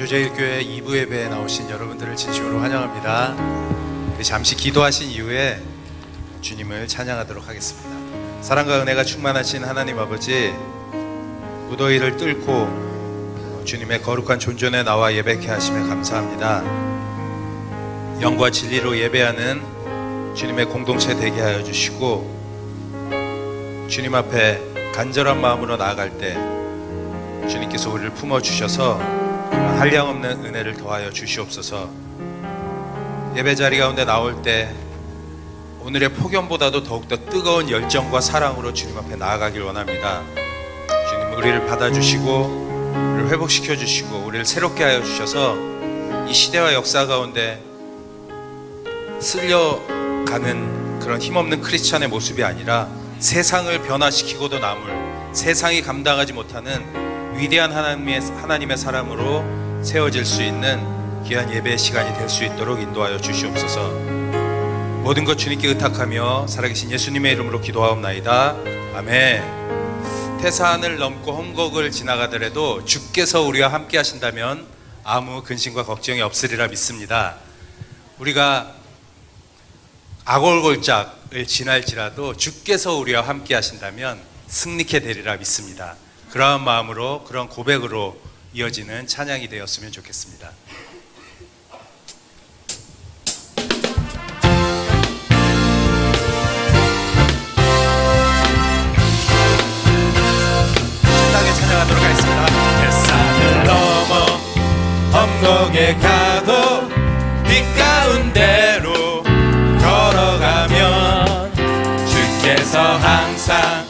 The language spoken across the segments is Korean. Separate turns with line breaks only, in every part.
대조제일교회 2부 예배에 나오신 여러분들을 진심으로 환영합니다. 잠시 기도하신 이후에 주님을 찬양하도록 하겠습니다. 사랑과 은혜가 충만하신 하나님 아버지, 무더위를 뚫고 주님의 거룩한 존전에 나와 예배케 하심에 감사합니다. 영과 진리로 예배하는 주님의 공동체 되게 하여 주시고 주님 앞에 간절한 마음으로 나아갈 때 주님께서 우리를 품어 주셔서 한량없는 은혜를 더하여 주시옵소서. 예배 자리 가운데 나올 때 오늘의 폭염보다도 더욱더 뜨거운 열정과 사랑으로 주님 앞에 나아가길 원합니다. 주님 우리를 받아주시고 우리를 회복시켜 주시고 우리를 새롭게 하여 주셔서 이 시대와 역사 가운데 쓸려가는 그런 힘없는 크리스찬의 모습이 아니라 세상을 변화시키고도 남을 세상이 감당하지 못하는 위대한 하나님의, 하나님의 사람으로 세워질 수 있는 귀한 예배 시간이 될 수 있도록 인도하여 주시옵소서. 모든 것 주님께 의탁하며 살아계신 예수님의 이름으로 기도하옵나이다. 아멘. 태산을 넘고 헝곡을 지나가더라도 주께서 우리와 함께 하신다면 아무 근심과 걱정이 없으리라 믿습니다. 우리가 악월골짝을 지날지라도 주께서 우리와 함께 하신다면 승리케 되리라 믿습니다. 그러한 마음으로 그런 고백으로 이어지는 찬양이 되었으면 좋겠습니다. 험곡에 가도 빛 가운데로 걸어가면 주께서 항상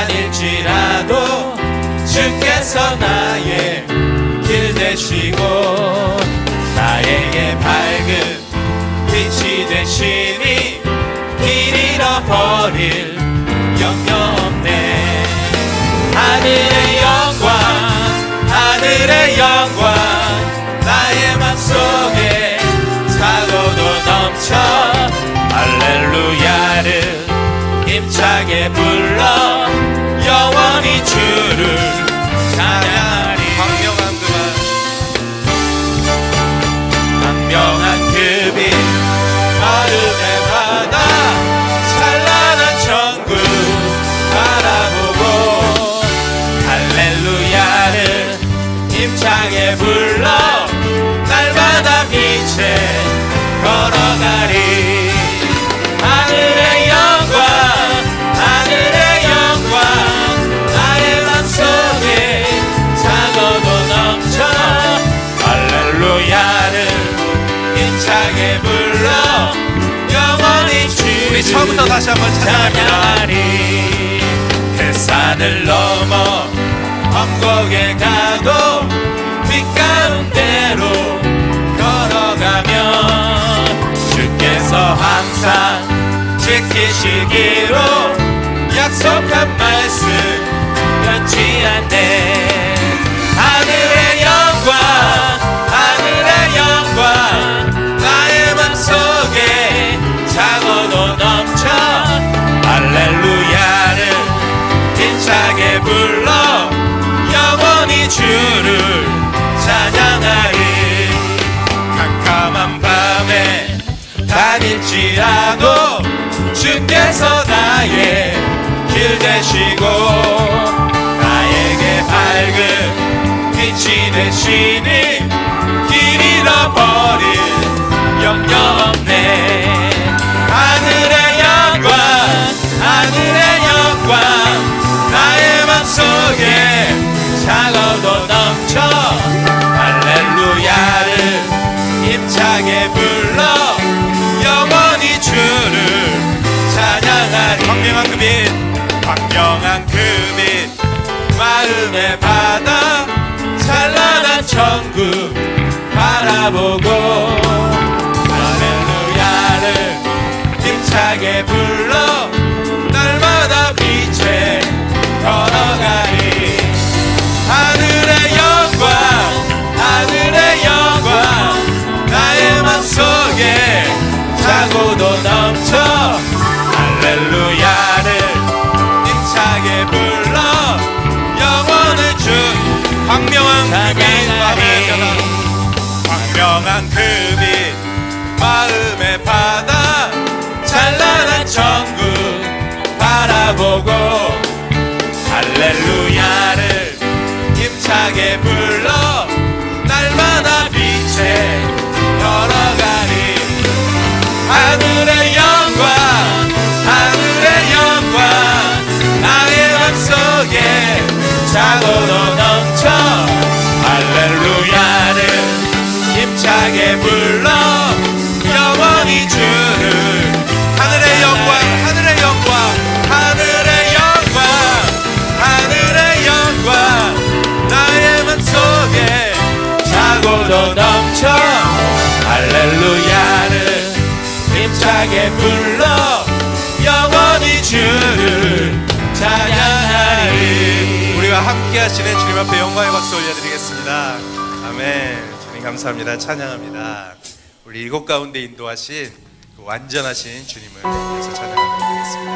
다닐지라도 주께서 나의 길 되시고 나에게 밝은 빛이 되시니 길 잃어버릴 염려 없네. 하늘의 영광 하늘의 영광 나의 맘속에 차고도 넘쳐 힘차게 불러. 영원히 주를 찬양
처음부터 다시 한번 찬양합니다.
햇산을 넘어 험곡에 가도 빛 가운데로 걸어가면 주께서 항상 지키시기로 약속한 말씀 변치 않네 주를 찬양하리. 캄캄한 밤에 다닐지라도 주께서 나의 광명한 그빛 마음의 바다. 찬란 찬란한 천국 바라보고. 할렐루야를 힘차게 불러. 날마다 빛에 걸어가리. 하늘의 영광 하늘의 영광. 나의 맘속에 자고도 넘쳐. 할렐루야 그빛 광명한 그 빛 마음의 바다 찬란한 천국 바라보고 할렐루야를 힘차게 불러 날마다 빛에 걸어가리. 하늘의 영광 하늘의 영광 나의 맘속에 자고 힘차게 불러. 영원히 주를 찬양하리. 우리가 함께 하시는 주님 앞에 영광의 박수 올려드리겠습니다. 아멘. 주님 감사합니다. 찬양합니다. 우리 일곱 가운데 인도하신 그 완전하신 주님을 위해서 찬양하도록 하겠습니다.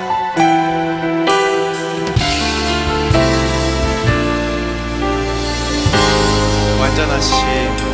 완전하신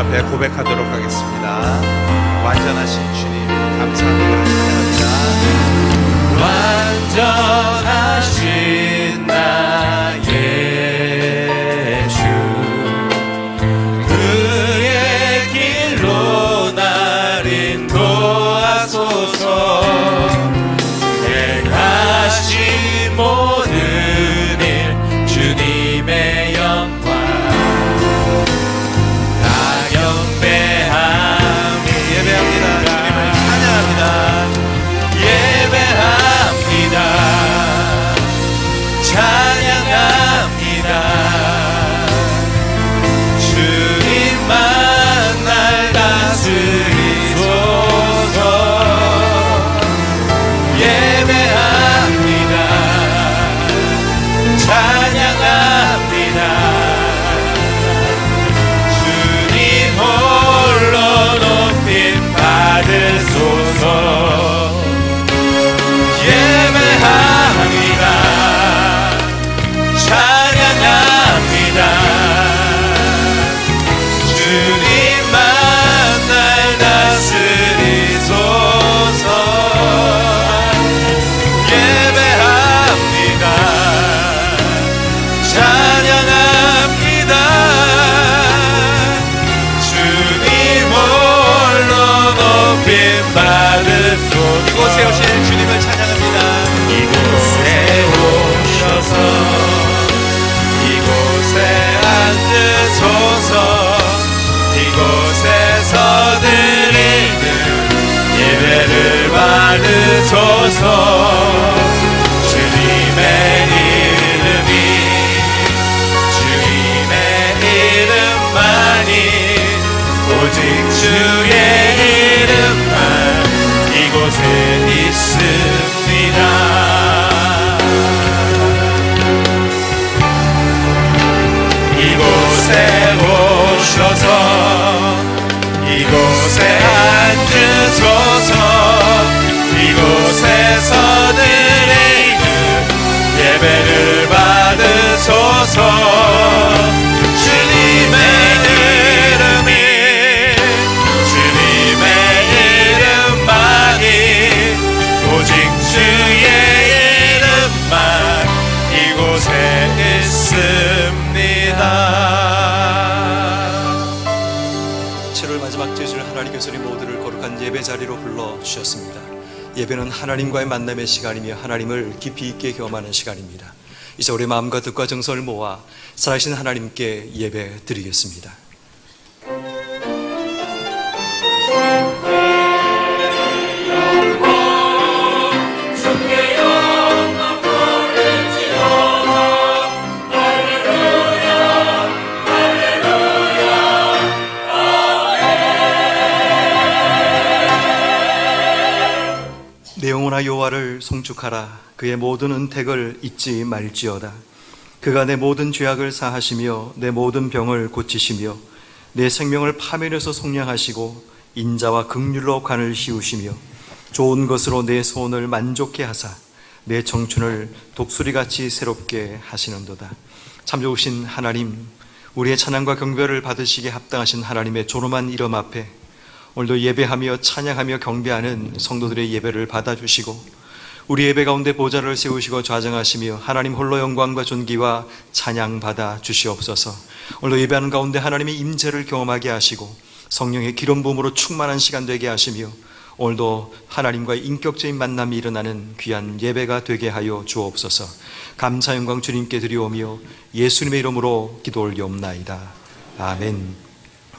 앞에 고백하도록 하겠습니다. 완전하신 주님 감사합니다. 찬양합니다 완전하신 나의 주 그의 길로 날 인도 찬양 높임 받을 소 이곳에 오신 주님을 찬양합니다. 이곳에 오셔서 이곳에 앉으소서 이곳에서 드리는 예배를 받으소서 이곳에 오셔서 이곳에 앉으소 예배
자리로 불러 주셨습니다. 예배는 하나님과의 만남의 시간이며 하나님을 깊이 있게 경험하는 시간입니다. 이제 우리 마음과 뜻과 정성을 모아 살아계신 하나님께 예배 드리겠습니다. 여호와를 송축하라. 그의 모든 은택을 잊지 말지어다. 그가 내 모든 죄악을 사하시며 내 모든 병을 고치시며 내 생명을 파멸해서 속량하시고 인자와 극률로 관을 씌우시며 좋은 것으로 내 소원을 만족해 하사 내 청춘을 독수리같이 새롭게 하시는도다. 참 좋으신 하나님 우리의 찬양과 경배를 받으시기에 합당하신 하나님의 존엄한 이름 앞에 오늘도 예배하며 찬양하며 경배하는 성도들의 예배를 받아주시고 우리 예배 가운데 보좌를 세우시고 좌정하시며 하나님 홀로 영광과 존귀와 찬양 받아 주시옵소서. 오늘도 예배하는 가운데 하나님의 임재를 경험하게 하시고 성령의 기름 부음으로 충만한 시간 되게 하시며 오늘도 하나님과의 인격적인 만남이 일어나는 귀한 예배가 되게 하여 주옵소서. 감사 영광 주님께 드리오며 예수님의 이름으로 기도 올리옵나이다. 아멘.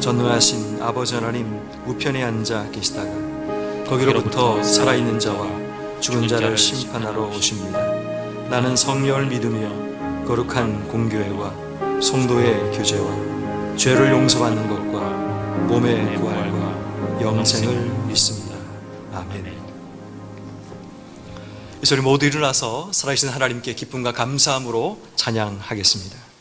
전능하신 아버지 하나님 우편에 앉아 계시다가 거기로부터 살아있는 자와 죽은 자를 심판하러 오십니다. 나는 성령을 믿으며 거룩한 공교회와 성도의 교제와 죄를 용서받는 것과 몸의 부활과 영생을 믿습니다. 아멘. 이 소리 모두 일어나서 살아계신 하나님께 기쁨과 감사함으로 찬양하겠습니다.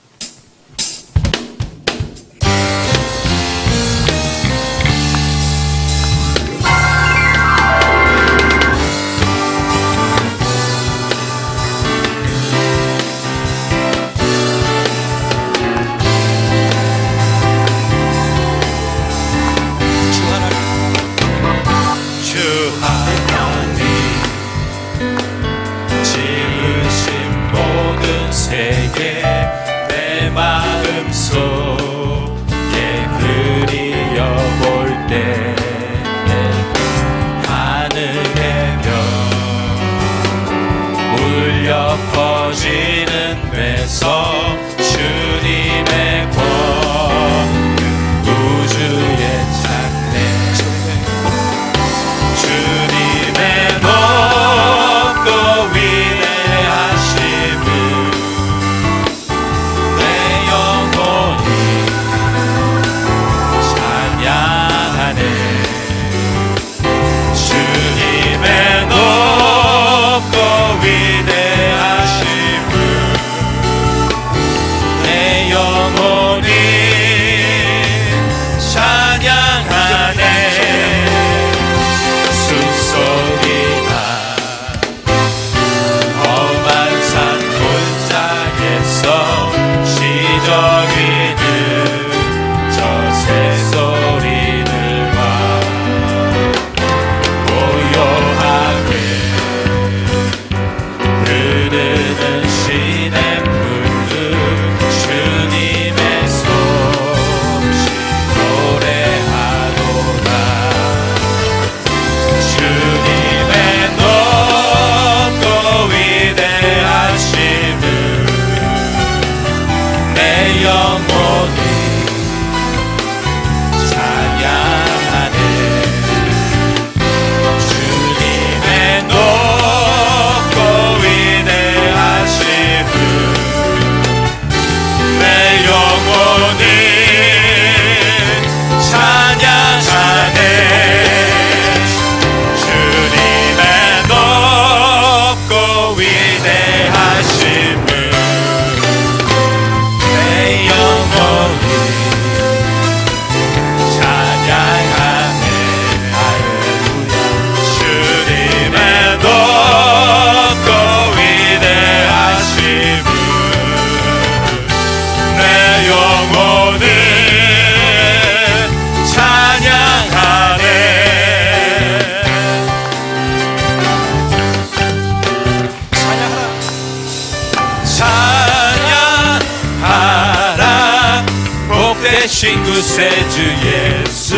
계신 구세주 예수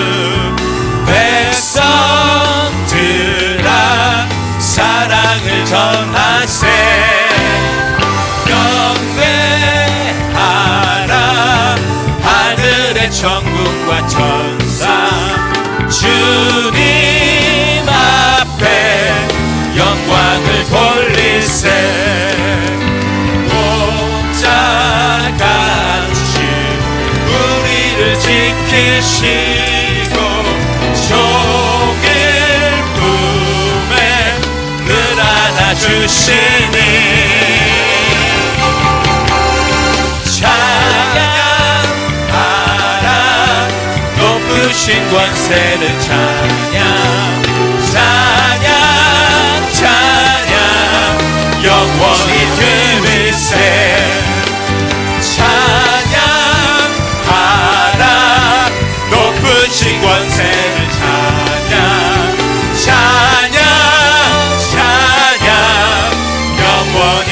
백성들아 사랑을 전하세 지키시고 종일 품에 늘 안아주시니 찬양하라 높으신 권세를 찬양 찬양 찬양 영원히 들으세 권세를 찬양 찬양 찬양 영원히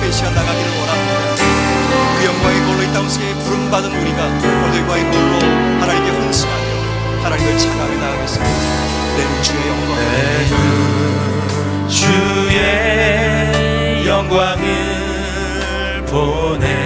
앞에 이 시간 나가기를 원합니다. 그 영광의 걸로 이 땅속에 부름받은 우리가 오늘과 이 걸로 하나님께 헌신하며 하나님을 찬양해 나가겠습니다. 내 주의 영광
주의 영광을 보내